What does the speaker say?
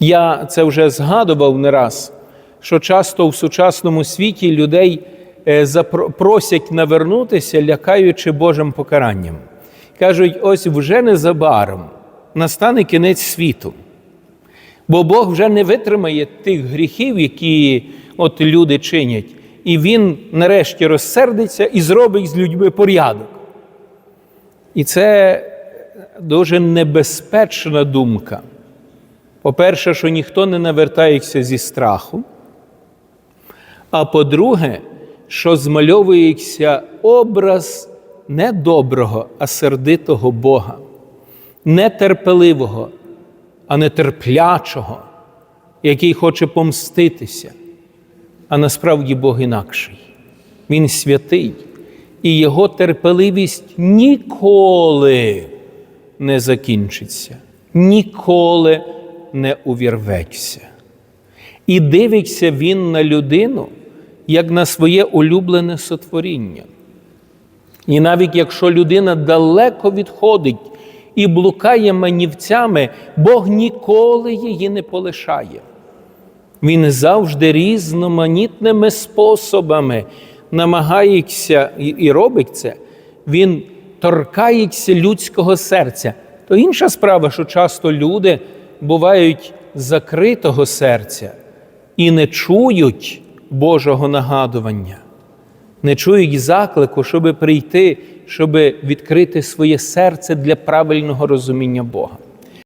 Я це вже згадував не раз, що часто в сучасному світі людей е, просять навернутися, лякаючи Божим покаранням. Кажуть, ось вже незабаром настане кінець світу. Бо Бог вже не витримає тих гріхів, які от люди чинять, і Він нарешті розсердиться і зробить з людьми порядок. І це дуже небезпечна думка. По-перше, що ніхто не навертається зі страху. А по-друге, що змальовується образ не доброго, а сердитого Бога, нетерпеливого, а нетерплячого, який хоче помститися. А насправді Бог інакший. Він святий, і його терпеливість ніколи не закінчиться, ніколи не увірветься. І дивиться він на людину як на своє улюблене сотворіння. І навіть якщо людина далеко відходить і блукає манівцями, Бог ніколи її не полишає. Він завжди різноманітними способами намагається і, робить це, він торкається людського серця. То інша справа, що часто люди бувають закритого серця і не чують Божого нагадування, не чують заклику, щоб прийти, щоб відкрити своє серце для правильного розуміння Бога.